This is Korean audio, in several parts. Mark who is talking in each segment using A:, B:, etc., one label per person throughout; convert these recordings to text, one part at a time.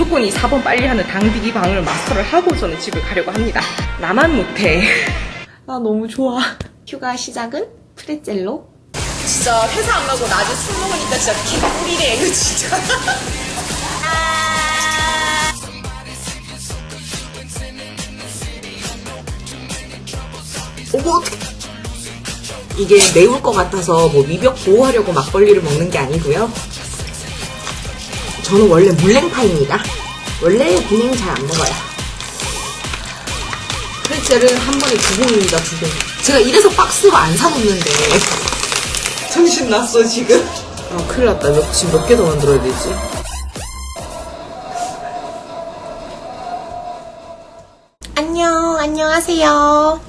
A: 무조건 이 4번 빨리 하는 당디기 방을 마스터를 하고 저는 집을 가려고 합니다. 나만 못해. 나 너무 좋아. 휴가 시작은 프레첼로. 진짜 회사 안 가고 낮에 술 먹으니까 진짜 개꿀이래, 이거 진짜.
B: 어머 어떡해. 이게 매울 것 같아서 뭐 위벽 보호하려고 막걸리를 먹는 게 아니고요. 저는 원래 물냉파입니다. 원래 그냥 잘안 먹어요. 프레첼은 한 번에 두 봉입니다, 두 봉. 제가 이래서 박스로 안 사놓는데. 정신 났어, 지금. 아, 큰일 났다. 몇, 지금 몇 개 더 만들어야 되지?
A: 안녕, 안녕하세요.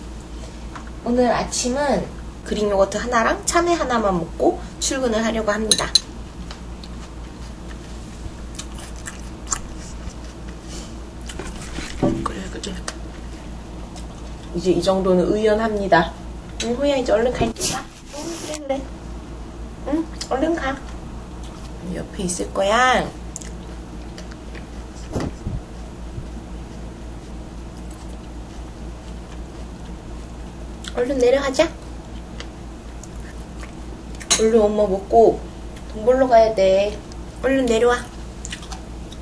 A: 오늘 아침은 그릭 요거트 하나랑 참외 하나만 먹고 출근을 하려고 합니다. 어, 그래, 그래. 이제 이 정도는 의연합니다. 응, 호야, 이제 얼른 갈게야. 응, 그래, 그래. 응, 얼른 가. 옆에 있을 거야. 얼른 내려가자. 얼른 엄마 먹고 돈 벌러 가야 돼. 얼른 내려와.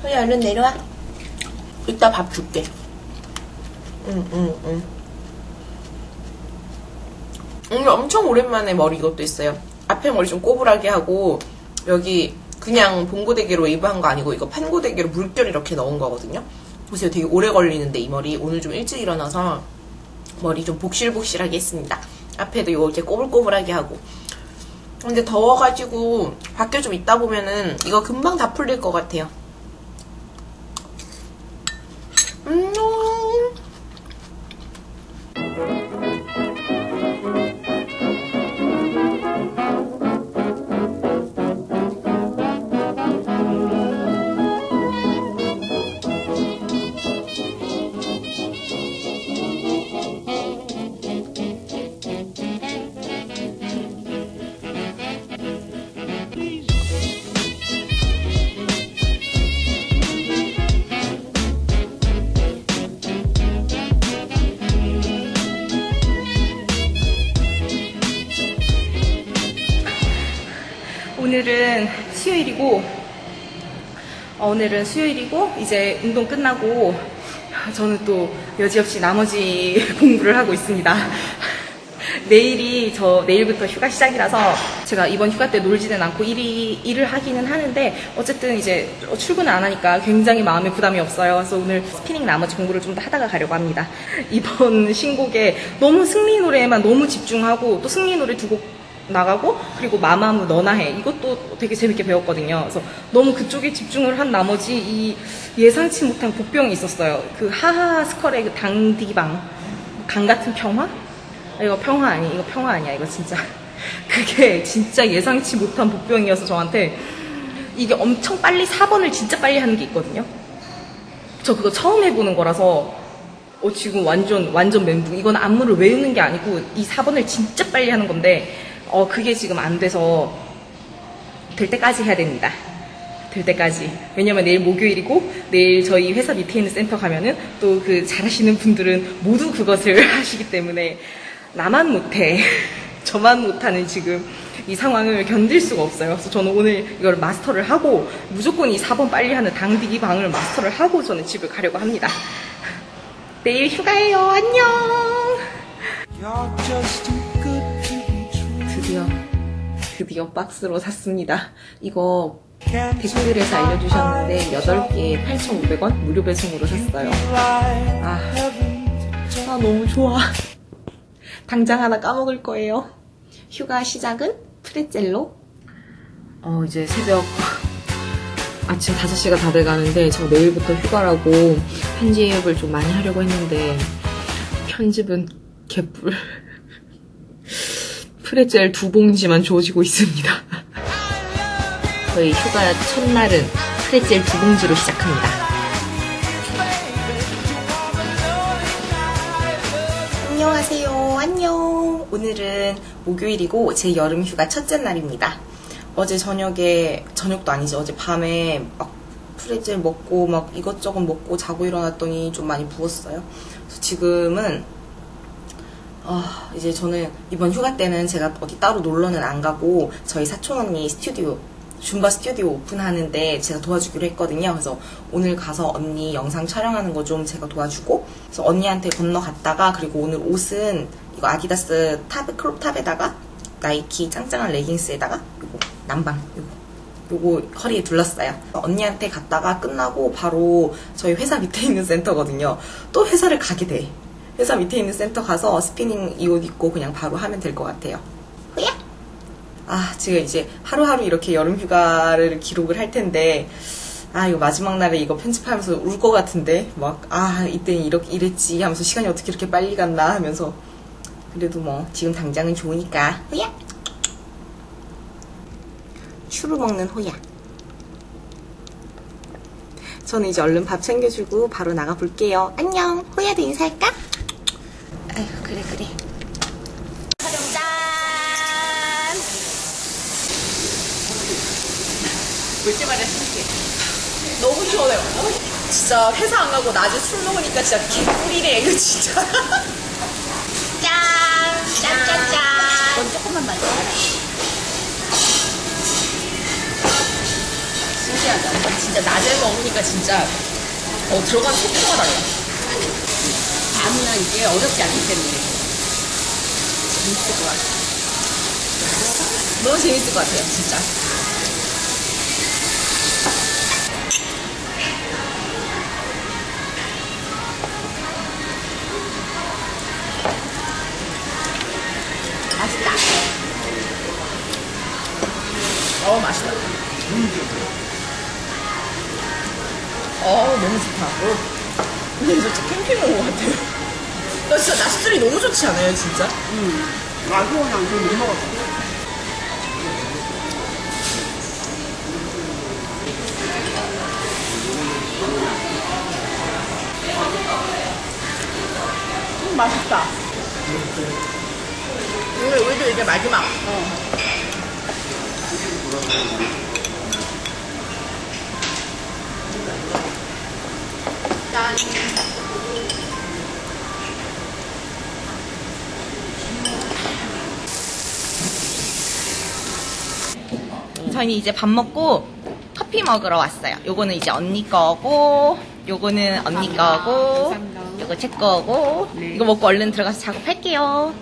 A: 호야 얼른 내려와. 이따 밥 줄게. 응, 응, 응. 오늘 엄청 오랜만에 머리 이것도 있어요. 앞에 머리 좀 꼬부라게 하고 여기 그냥 봉고데기로 웨이브한 거 아니고 이거 판고데기로 물결 이렇게 넣은 거거든요. 보세요. 되게 오래 걸리는데 이 머리 오늘 좀 일찍 일어나서 머리 좀 복실복실하게 했습니다. 앞에도 이거 이렇게 꼬불꼬불하게 하고. 근데 더워가지고 밖에 좀 있다 보면은 이거 금방 다 풀릴 것 같아요. 음. 수요일이고 어, 오늘은 수요일이고 이제 운동 끝나고 저는 또 여지없이 나머지 공부를 하고 있습니다. 내일이 저 내일부터 휴가 시작이라서 제가 이번 휴가 때 놀지는 않고 일이, 일을 하기는 하는데 어쨌든 이제 출근을 안 하니까 굉장히 마음에 부담이 없어요. 그래서 오늘 스피닝 나머지 공부를 좀 더 하다가 가려고 합니다. 이번 신곡에 너무 승리 노래에만 너무 집중하고 또 승리 노래 두곡 나가고 그리고 마마무 너나 해 이것도 되게 재밌게 배웠거든요. 그래서 너무 그쪽에 집중을 한 나머지 이 예상치 못한 복병이 있었어요. 그 하하 스컬의 그 당디방 강 같은 평화? 아, 이거 평화 아니 이거 평화 아니야 이거 진짜 그게 진짜 예상치 못한 복병이어서 저한테 이게 엄청 빨리 4번을 진짜 빨리 하는 게 있거든요. 저 그거 처음 해보는 거라서 어, 지금 완전, 완전 멘붕. 이건 안무를 외우는 게 아니고, 이 4번을 진짜 빨리 하는 건데, 어, 그게 지금 안 돼서, 될 때까지 해야 됩니다. 될 때까지. 왜냐면 내일 목요일이고, 내일 저희 회사 밑에 있는 센터 가면은, 또 그 잘하시는 분들은 모두 그것을 하시기 때문에, 나만 못해. 저만 못하는 지금 이 상황을 견딜 수가 없어요. 그래서 저는 오늘 이걸 마스터를 하고, 무조건 이 4번 빨리 하는 당디기 방을 마스터를 하고 저는 집을 가려고 합니다. 내일 휴가예요. 안녕. 드디어 드디어 박스로 샀습니다. 이거 댓글에서 알려주셨는데 8개에 8,500원 무료 배송으로 샀어요. 아, 아 너무 좋아. 당장 하나 까먹을 거예요. 휴가 시작은 프레첼로. 어 이제 새벽 아침 5시가 다 돼가는데 저 내일부터 휴가라고 편집을 좀 많이 하려고 했는데 편집은 개뿔 프레첼 두 봉지만 주어지고 있습니다. 저희 휴가 첫날은 프레첼 두 봉지로 시작합니다. 안녕하세요. 안녕. 오늘은 목요일이고 제 여름 휴가 첫째 날입니다. 어제 저녁에 저녁도 아니지 어제 밤에 막 프레첼 먹고 막 이것저것 먹고 자고 일어났더니 좀 많이 부었어요. 그래서 지금은 아, 이제 저는 이번 휴가 때는 제가 어디 따로 놀러는 안 가고 저희 사촌 언니 스튜디오 줌바 스튜디오 오픈하는데 제가 도와주기로 했거든요. 그래서 오늘 가서 언니 영상 촬영하는 거 좀 제가 도와주고 그래서 언니한테 건너갔다가 그리고 오늘 옷은 이거 아디다스 탑 크롭 탑에다가 나이키 짱짱한 레깅스에다가 요거 남방 요거 요거 허리에 둘렀어요. 언니한테 갔다가 끝나고 바로 저희 회사 밑에 있는 센터거든요. 또 회사를 가게 돼. 회사 밑에 있는 센터 가서 스피닝 이 옷 입고 그냥 바로 하면 될 것 같아요. 후야! 아, 지금 이제 하루하루 이렇게 여름 휴가를 기록을 할 텐데, 아, 이거 마지막 날에 이거 편집하면서 울 것 같은데, 막, 아, 이때 이렇게 이랬지 하면서 시간이 어떻게 이렇게 빨리 갔나 하면서. 그래도 뭐, 지금 당장은 좋으니까, 후야! 추루 먹는 호야. 저는 이제 얼른 밥 챙겨주고 바로 나가볼게요. 안녕. 호야도 인사할까? 아휴, 그래, 그래. 촬영짠! 볼 때마다 신기해. 너무 시원해요. 어, 진짜 회사 안 가고 낮에 술 먹으니까 진짜 개꿀이네, 이거 진짜. 짠! 짠, 짠, 짠! 넌 조금만 마셔. 신기하다. 진짜 낮에 먹으니까 진짜 어, 들어간 속도가 달라. 아무나 이게 어렵지 않기 때문에 재밌을 것 같아요. 너무 재밌을 것 같아요, 진짜. 맛있다. 어, 맛있다. 어, 너무 좋다. 근데 진짜 캠핑 온것 같아요. 나 진짜 낮술이 너무 좋지 않아요, 진짜?
C: 나 그냥 좀못 먹었어.
A: 음, 맛있다. 오늘 우리도 이제 마지막. 짠. 저희는 이제 밥 먹고 커피 먹으러 왔어요. 요거는 이제 언니 거고, 요거는 언니 거고, 요거 제 거고, 이거 먹고 얼른 들어가서 작업할게요.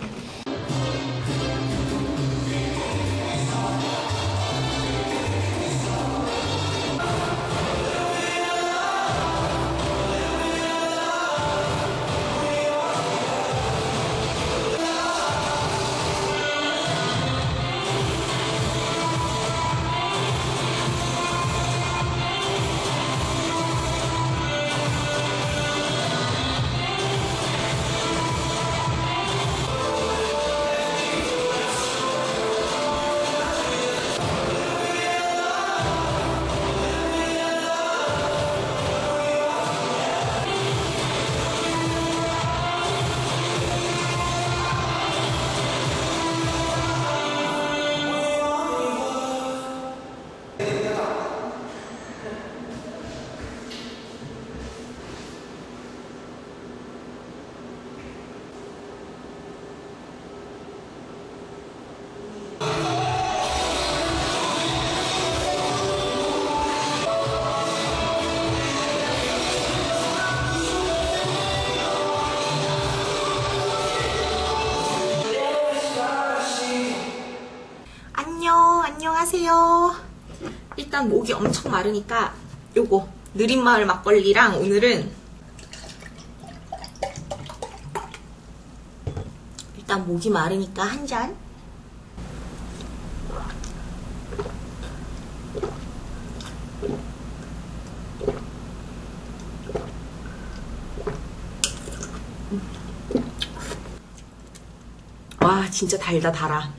A: 일단 목이 엄청 마르니까 요거 느린마을 막걸리랑 오늘은 일단 목이 마르니까 한 잔. 와, 진짜 달다, 달아.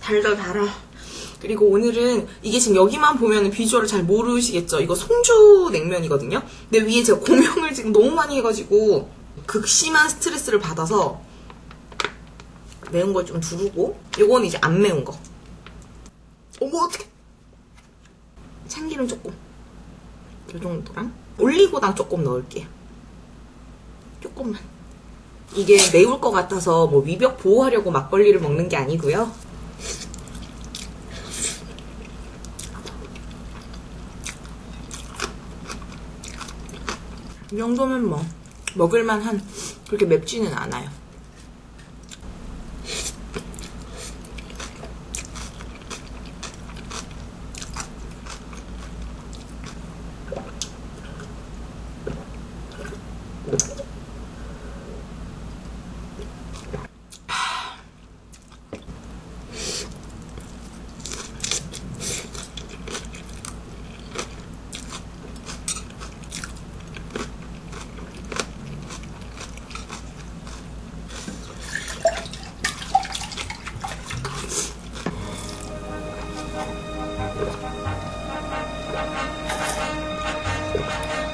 A: 달다 달아. 그리고 오늘은 이게 지금 여기만 보면 비주얼을 잘 모르시겠죠? 이거 송주 냉면이거든요. 근데 위에 제가 고명을 지금 너무 많이 해가지고 극심한 스트레스를 받아서 매운 걸 좀 두르고 요건 이제 안 매운 거. 어머 어떡해. 참기름 조금. 이 정도랑 올리고당 조금 넣을게요. 조금만. 이게 매울 것 같아서 뭐 위벽 보호하려고 막걸리를 먹는 게 아니고요. 이 정도면 뭐 먹을만한 그렇게 맵지는 않아요.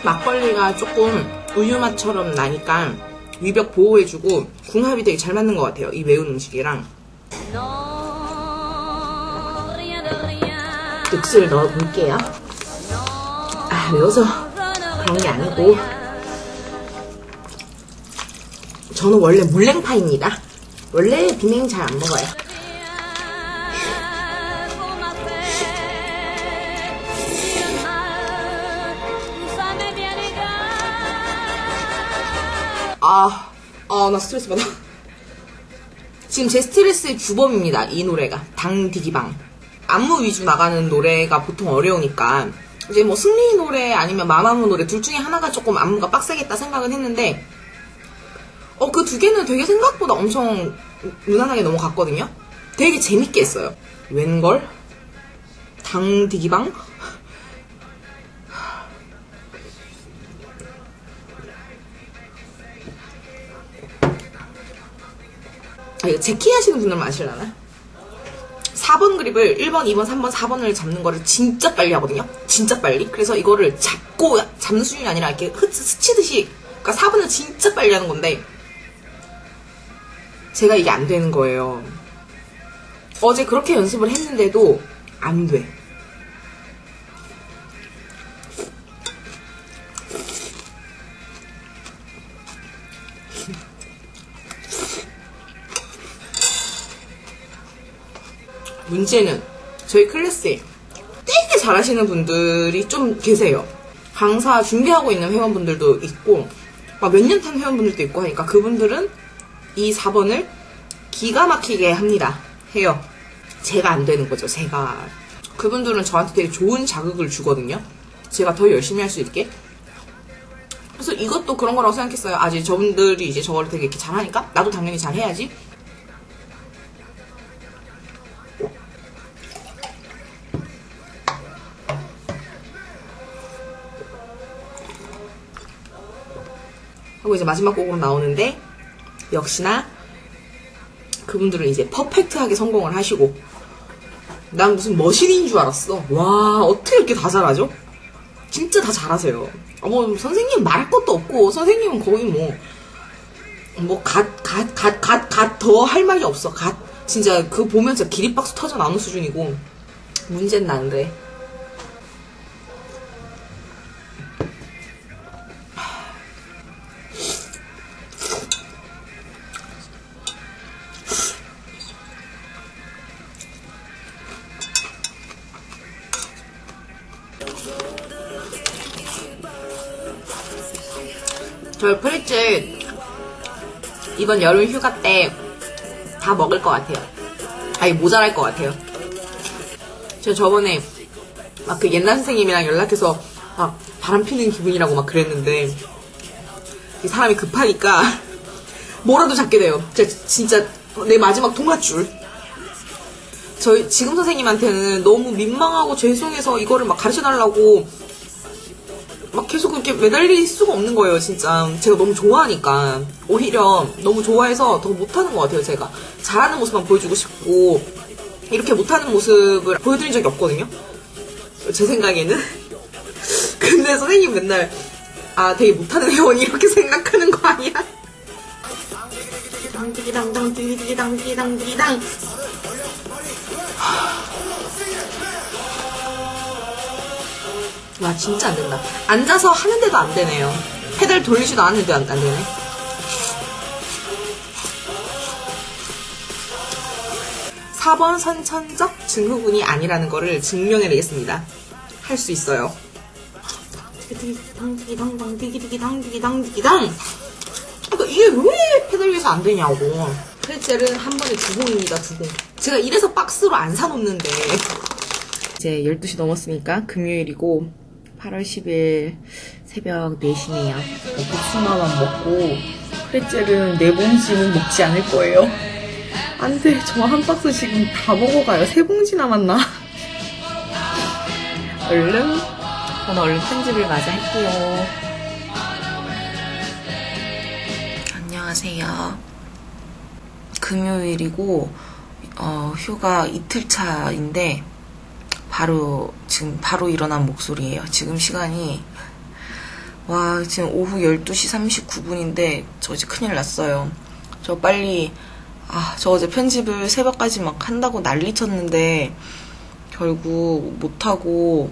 A: 막걸리가 조금 우유 맛처럼 나니까 위벽 보호해주고 궁합이 되게 잘 맞는 것 같아요. 이 매운 음식이랑. 육수를 넣어 볼게요. 아, 매워서 그런 게 아니고. 저는 원래 물냉파입니다. 원래 비냉 잘 안 먹어요. 아, 아, 나 스트레스 받아. 지금 제 스트레스의 주범입니다. 이 노래가. 당디기방. 안무 위주 나가는 노래가 보통 어려우니까. 이제 뭐 승리 노래 아니면 마마무 노래 둘 중에 하나가 조금 안무가 빡세겠다 생각은 했는데, 어, 그 두 개는 되게 생각보다 엄청 무난하게 넘어갔거든요? 되게 재밌게 했어요. 웬걸? 당디기방? 이거 제키 하시는 분들만 아실라나? 4번 그립을 1번, 2번, 3번, 4번을 잡는 거를 진짜 빨리 하거든요? 진짜 빨리. 그래서 이거를 잡고 잡는 수준이 아니라 이렇게 흐, 스치듯이. 그러니까 4번을 진짜 빨리 하는 건데, 제가 이게 안 되는 거예요. 어제 그렇게 연습을 했는데도 안 돼. 문제는 저희 클래스에 되게 잘하시는 분들이 좀 계세요. 강사 준비하고 있는 회원분들도 있고 몇년 탄 회원분들도 있고 하니까 그분들은 이 4번을 기가 막히게 합니다. 해요. 제가 안 되는 거죠. 제가 그분들은 저한테 되게 좋은 자극을 주거든요. 제가 더 열심히 할 수 있게. 그래서 이것도 그런 거라고 생각했어요. 아직 저분들이 이제 저거를 되게 이렇게 잘하니까 나도 당연히 잘해야지. 하고 이제 마지막 곡으로 나오는데 역시나 그분들은 이제 퍼펙트하게 성공을 하시고 난 무슨 머신인 줄 알았어. 와 어떻게 이렇게 다 잘하죠? 진짜 다 잘하세요. 어, 뭐 선생님 말할 것도 없고 선생님은 거의 뭐 뭐갓갓갓갓갓 더 할 말이 없어. 갓 진짜 그 보면 진짜 기립박수 터져 나오는 수준이고 문제는 난데 저희 프리츠 이번 여름 휴가 때 다 먹을 것 같아요. 아니 모자랄 것 같아요. 저 저번에 막 그 옛날 선생님이랑 연락해서 막 바람 피는 기분이라고 막 그랬는데 이 사람이 급하니까 뭐라도 잡게 돼요. 진짜, 진짜 내 마지막 통화줄. 저희 지금 선생님한테는 너무 민망하고 죄송해서 이거를 막 가르쳐 달라고 막 계속 그렇게 매달릴 수가 없는 거예요, 진짜. 제가 너무 좋아하니까. 오히려 너무 좋아해서 더 못하는 것 같아요, 제가. 잘하는 모습만 보여주고 싶고, 이렇게 못하는 모습을 보여드린 적이 없거든요? 제 생각에는. 근데 선생님 맨날, 아, 되게 못하는 회원이 이렇게 생각하는 거 아니야? 디기당.
B: 와 진짜 안 된다. 앉아서 하는데도 안 되네요. 페달 돌리지도 않는데도 안, 안 되네. 사번 선천적 증후군이 아니라는 거를 증명해내겠습니다. 할 수 있어요. 디기디기당, 디기당당, 디기디기당, 디기당, 디기당. 그러니까 이게 왜 페달 위에서 안 되냐고. 프레첼은 한 번에 두 봉입니다, 두 봉. 제가 이래서 박스로 안 사놓는데.
A: 이제 12시 넘었으니까 금요일이고 8월 10일 새벽 4시네요. 복숭아만 먹고 프레첼은 네 봉지는 먹지 않을 거예요. 안 돼. 저 한 박스 지금 다 먹어가요. 세 봉지 남았나? 얼른 저는 얼른 편집을 마저 할게요. 안녕하세요. 금요일이고 어, 휴가 이틀 차인데 바로 지금 바로 일어난 목소리예요. 지금 시간이 와 지금 오후 12시 39분인데 저 이제 큰일 났어요. 저 빨리 아 저 어제 편집을 새벽까지 막 한다고 난리 쳤는데 결국 못하고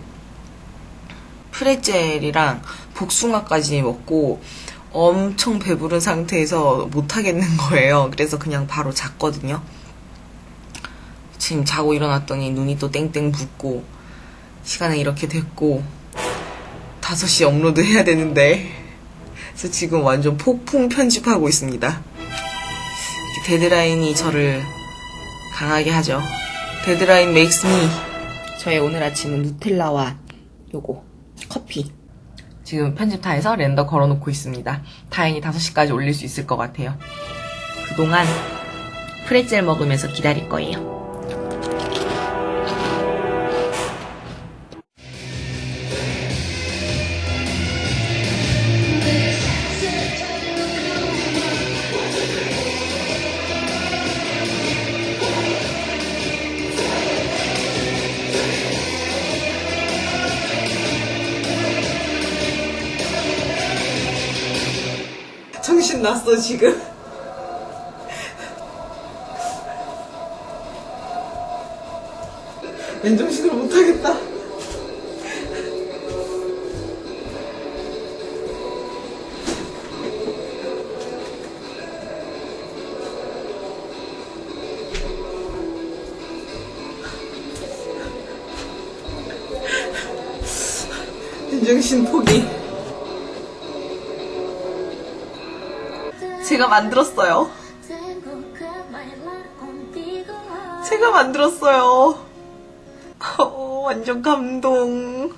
A: 프레첼이랑 복숭아까지 먹고 엄청 배부른 상태에서 못하겠는 거예요. 그래서 그냥 바로 잤거든요. 지금 자고 일어났더니 눈이 또 땡땡 붓고 시간은 이렇게 됐고 5시 업로드 해야 되는데 그래서 지금 완전 폭풍 편집하고 있습니다. 데드라인이 저를 강하게 하죠. 데드라인 makes me. 저의 오늘 아침은 누텔라와 요거 커피. 지금 편집 다 해서 렌더 걸어놓고 있습니다. 다행히 5시까지 올릴 수 있을 것 같아요. 그동안 프레첼 먹으면서 기다릴 거예요. 났어 지금. 맨정신으로 못하겠다. 맨정신 포기. 제가 만들었어요. 제가 만들었어요. 어, 완전 감동.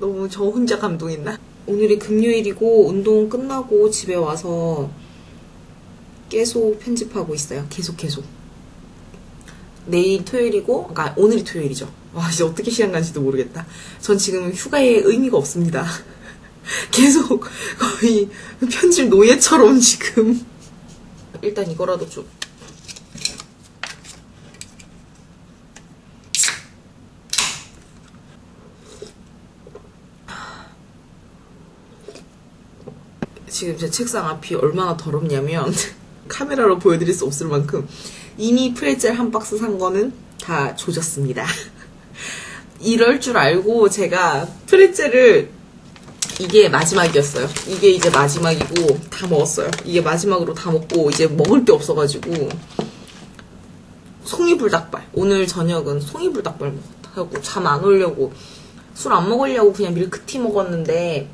A: 너무 저 혼자 감동했나? 오늘이 금요일이고 운동 끝나고 집에 와서 계속 편집하고 있어요. 계속 계속. 내일 토요일이고, 그러니까 오늘이 토요일이죠. 와 이제 어떻게 시간 가는지도 모르겠다. 전 지금 휴가에 의미가 없습니다. 계속 거의 편집 노예처럼 지금. 일단 이거라도 좀. 지금 제 책상 앞이 얼마나 더럽냐면 카메라로 보여드릴 수 없을 만큼 이미 프레첼 한 박스 산 거는 다 조졌습니다. 이럴 줄 알고 제가 프레첼을 이게 마지막이었어요. 이게 이제 마지막이고 다 먹었어요. 이게 마지막으로 다 먹고 이제 먹을 게 없어가지고 송이불닭발. 오늘 저녁은 송이불닭발 먹었다. 하고 잠 안 오려고 술 안 먹으려고 그냥 밀크티 먹었는데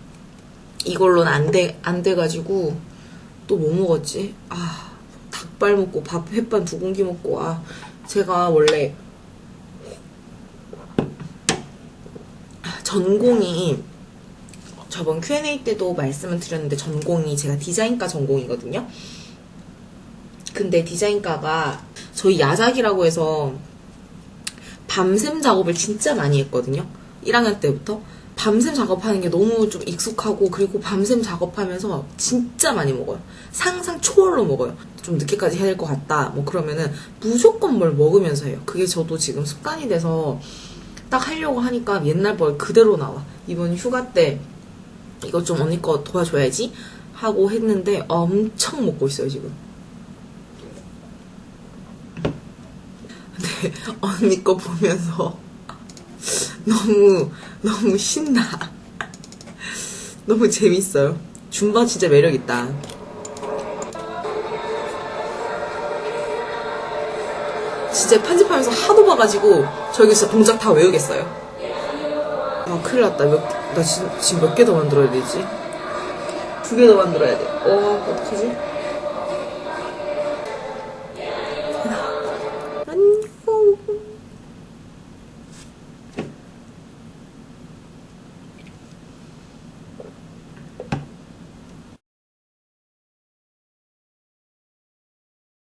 A: 이걸로는 안 돼, 안 돼가지고 또 뭐 먹었지? 아, 닭발 먹고 밥 햇반 두 공기 먹고 아, 제가 원래 전공이 저번 Q&A 때도 말씀을 드렸는데 전공이 제가 디자인과 전공이거든요. 근데 디자인과가 저희 야작이라고 해서 밤샘 작업을 진짜 많이 했거든요. 1학년 때부터. 밤샘 작업하는 게 너무 좀 익숙하고 그리고 밤샘 작업하면서 진짜 많이 먹어요. 상상 초월로 먹어요. 좀 늦게까지 해야 될 것 같다. 뭐 그러면은 무조건 뭘 먹으면서 해요. 그게 저도 지금 습관이 돼서 딱 하려고 하니까 옛날 뭘 그대로 나와. 이번 휴가 때 이거 좀 언니 거 도와줘야지 하고 했는데 엄청 먹고 있어요 지금. 근데 언니 거 보면서 너무 너무 신나. 너무 재밌어요. 줌바 진짜 매력있다. 진짜 편집하면서 하도 봐가지고 저기 진짜 동작 다 외우겠어요. 아 큰일 났다. 몇, 나 지, 지금 몇 개 더 만들어야 되지? 두 개 더 만들어야 돼. 어, 어떡하지?